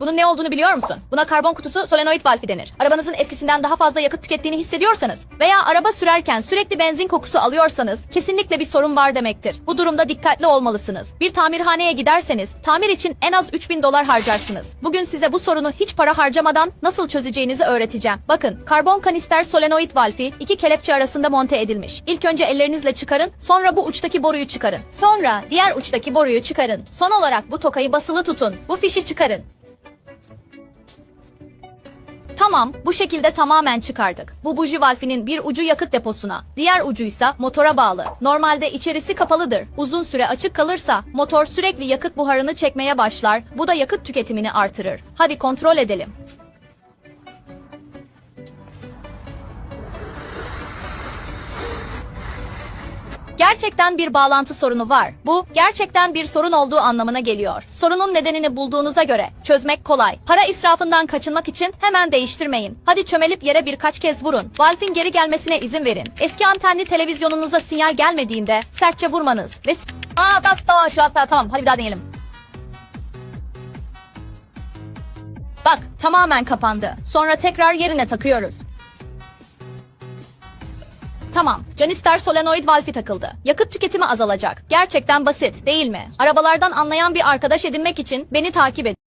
Bunun ne olduğunu biliyor musun? Buna karbon kutusu solenoid valfi denir. Arabanızın eskisinden daha fazla yakıt tükettiğini hissediyorsanız veya araba sürerken sürekli benzin kokusu alıyorsanız kesinlikle bir sorun var demektir. Bu durumda dikkatli olmalısınız. Bir tamirhaneye giderseniz tamir için en az 3000 dolar harcarsınız. Bugün size bu sorunu hiç para harcamadan nasıl çözeceğinizi öğreteceğim. Bakın karbon kanister solenoid valfi iki kelepçe arasında monte edilmiş. İlk önce ellerinizle çıkarın sonra bu uçtaki boruyu çıkarın. Sonra diğer uçtaki boruyu çıkarın. Son olarak bu tokayı basılı tutun. Bu fişi çıkarın. Tamam, bu şekilde tamamen çıkardık. Bu buji valfinin bir ucu yakıt deposuna, diğer ucuysa motora bağlı. Normalde içerisi kapalıdır. Uzun süre açık kalırsa motor sürekli yakıt buharını çekmeye başlar. Bu da yakıt tüketimini artırır. Hadi kontrol edelim. Gerçekten bir bağlantı sorunu var. Bu gerçekten bir sorun olduğu anlamına geliyor. Sorunun nedenini bulduğunuza göre çözmek kolay. Para israfından kaçınmak için hemen değiştirmeyin. Hadi çömelip yere birkaç kez vurun. Valfin geri gelmesine izin verin. Eski antenli televizyonunuza sinyal gelmediğinde sertçe vurmanız ve Aa tamam tamam şu hatta tamam hadi bir daha deneyelim. Bak tamamen kapandı. Sonra tekrar yerine takıyoruz. Tamam. Canister solenoid valfi takıldı. Yakıt tüketimi azalacak. Gerçekten basit, değil mi? Arabalardan anlayan bir arkadaş edinmek için beni takip edin.